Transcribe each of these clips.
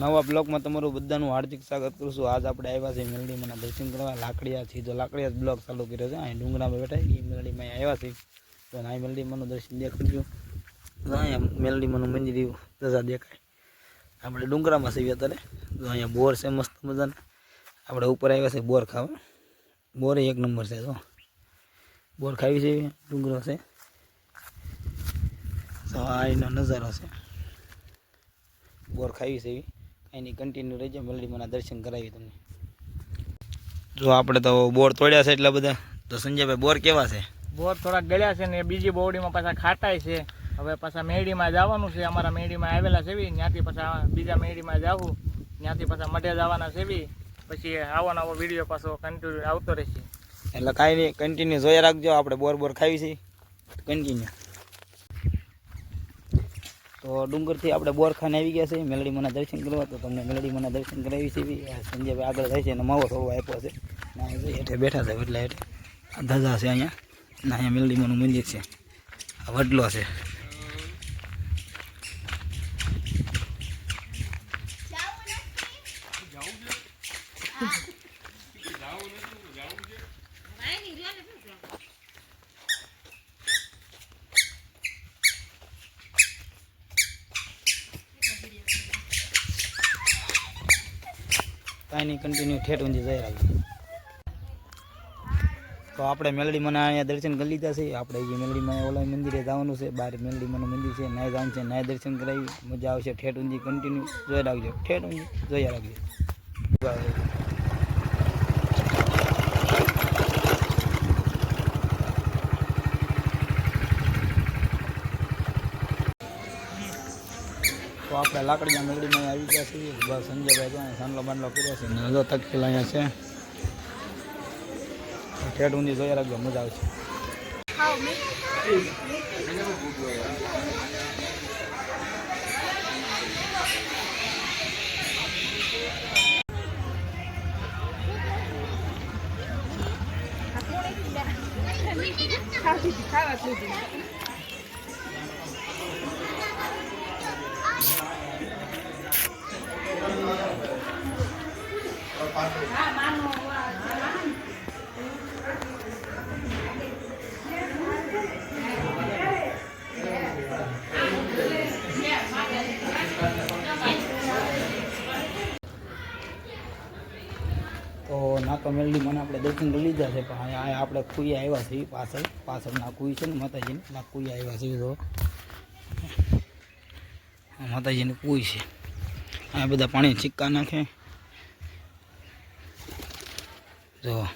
નવા બ્લોકમાં તમારું બધાનું હાર્દિક સ્વાગત કરું છું. આજ આપણે આવ્યા છે મેલડીમાંના દર્શન કરવા. લાકડિયા તો લાકડિયા બ્લોક ચાલુ કર્યો છે. અહીં ડુંગરામાં બેઠા એ મેલડીમાં આવ્યા છે તો અહીં મેલડીમાંનું દર્શન દેખાડજો અહીંયા મેલડીમાંનું મંદિર રજા દેખાય. આપણે ડુંગરામાં છીએ અત્યારે. તો અહીંયા બોર છે મસ્ત મજાને. આપણે ઉપર આવ્યા છે બોર ખાવા. બોર એક નંબર છે તો બોર ખાવી છે, ડુંગરો છે. તો આ એનો નજારો છે. બોર ખાવી છે એવી. એની કન્ટિન્યુ રહેજો મેલડીમાંના દર્શન કરાવી તમને. જો આપણે તો બોર તોડ્યા છે એટલા બધા તો સંજયભાઈ બોર કેવા છે? બોર થોડાક ગળ્યા છે ને બીજી બોવડીમાં પાછા ખાટાય છે. હવે પાછા મેડીમાં જવાનું છે. અમારા મેડીમાં આવેલા છે બી. ત્યાંથી પાછા બીજા મેડીમાં જવું. ત્યાંથી પાછા મઢે જવાના છે પછી આવો નવો વીડિયો પાછો કન્ટિન્યુ આવતો રહેશે. એટલે કાંઈ નહીં કન્ટિન્યુ જોયા રાખજો. આપણે બોર બોર ખાવી છે. કન્ટિન્યુ તો ડુંગરથી આપણે બોરખાને આવી ગયા છે મેલડીમાંના દર્શન કરવા. તો તમને મેલડીમાંના દર્શન કરાવી છે. સંજયભાઈ આગળ જાય છે અને માવો થોડો આપ્યો છે. હેઠે બેઠા છે એટલે હેઠે. ધજા છે અહીંયા. ના અહીંયા મેલડીમાંનું મંદિર છે. આ વડલો છે. કાંઈ નહીં કન્ટિન્યુ ઠેઠ ઊંધી જઈ રાખજો. તો આપણે મેલડીમાં અહીંયા દર્શન કરી લીધા છે. આપણે જે મેલડીમાં ઓલા મંદિરે જવાનું છે. બહાર મેલડી મને મંદિર છે. નાય જવાનું છે, નાય દર્શન કરાવી. મજા આવશે ઠેઠ ઊંધી કન્ટિન્યુ જોઈ રાખજો. ઠેઠ ઊંધી જોયા રાખજો. તો આપણે લાકડીના મેલડીમાં આવી ગયા છીએ. બસ સંજયભાઈ તો સાંડલો બાંડલો કર્યો છે ને હજો તકલીફ અહીંયા છે. ઠેઠ ઊંધી જોયા રાખજો, મજા આવશે. તો નાકા મેલડી મને આપણે દર્શન કરી લીધા છે, પણ અહીંયા આપણે કુઈ આવ્યા છીએ પાછળ. પાછળના કુઈ છે ને, માતાજીને. ના કુઈ આવ્યા છીએ તો માતાજીની કુઈ છે. અહીંયા બધા પાણી સિક્કા નાખે. જો.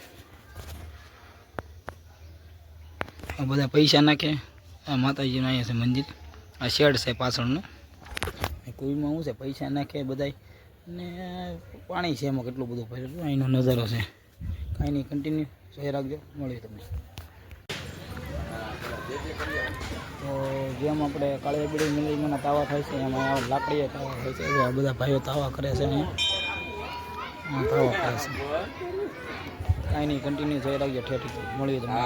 આ બધા પૈસા નાખે. આ માતાજીનું અહીંયા છે મંદિર. આ શેડ છે પાછળનું. કુઈમાં શું છે? પૈસા નાખે બધાય. ને પાણી છે એમાં કેટલું બધું ભરેલું. અહીંનો નજારો છે. કાંઈ નહીં કન્ટિન્યુ સહી રાખજો. મળીએ તમને. તો જેમ આપણે કાળી બીડી તાવા થાય છે, એમાં લાકડીએ તાવા થાય છે. આ બધા ભાઈઓ તાવા કરે છે અહીંયા. આ તાવા છે. કાંઈ નહીં કન્ટિન્યુ જોઈ રાખજો, ઠેઠી મળીએ તમને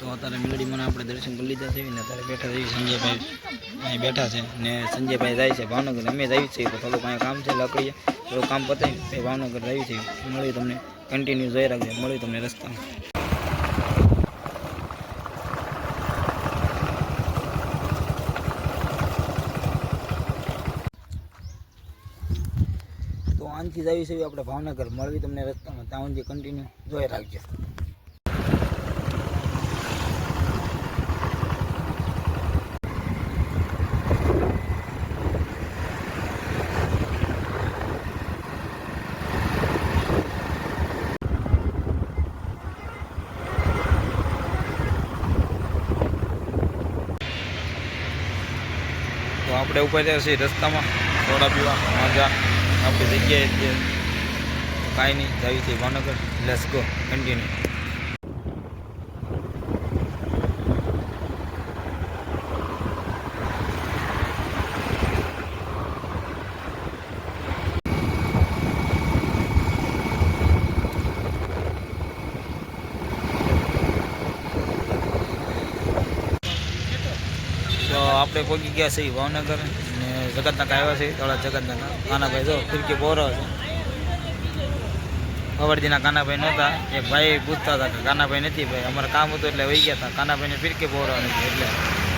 તો અત્યારે મેલડીમાં આપણે દર્શન કરી લીધા છે, ને અત્યારે બેઠા છે સંજયભાઈ. અહીં બેઠા છે, ને સંજયભાઈ જાય છે ભાવનગર. અમે જ આવી છીએ તો થોડુંક અહીંયા કામ છે, લકડીએ. થોડું કામ પતાવી ભાવનગર આવી છે મળી તમને કન્ટિન્યુ જોઈ રાખજો મળ્યું તમને રસ્તામાં. આનથી આવી છે આપણે ભાવનગર. મળવી તમને રસ્તામાં. ત્યાં સુધી કન્ટિન્યુ જોઈ રાખજો. આપણે ઉપર રહ્યા છીએ રસ્તામાં. સોડા પીવા. મજા. આપણી જગ્યાએ જ છે કાંઈ નહીં, જાવી છે ભાવનગર. લેટ્સ ગો કન્ટિન્યુ તો આપણે પહોંચી ગયા છીએ ભાવનગર. ને જગતના આવ્યા છે, થોડા જગતના કાનાભાઈ જો, ફિરકી બોરો છે. ખબરજીના કાનાભાઈ નહોતા. એક ભાઈ પૂછતા હતા કે કાનાભાઈ નથી ભાઈ, અમારે કામ હતું એટલે વહી ગયા હતા. કાનાભાઈને ફિરકી બોરો નથી એટલે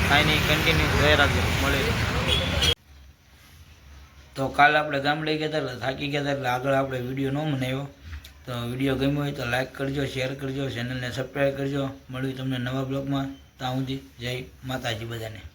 કાંઈ નહીં કન્ટિન્યુ જોઈ રાખજો, મળી તો કાલે આપણે ગામડે ગયા હતા થાકી ગયા હતા, એટલે આગળ આપણે વીડિયો ન બનાવ્યો. તો વીડિયો ગમ્યો હોય તો લાઈક કરજો શેર કરજો ચેનલને સબસ્ક્રાઈબ કરજો. મળ્યું તમને નવા બ્લોગમાં. ત્યાં સુધી જય માતાજી બધાને.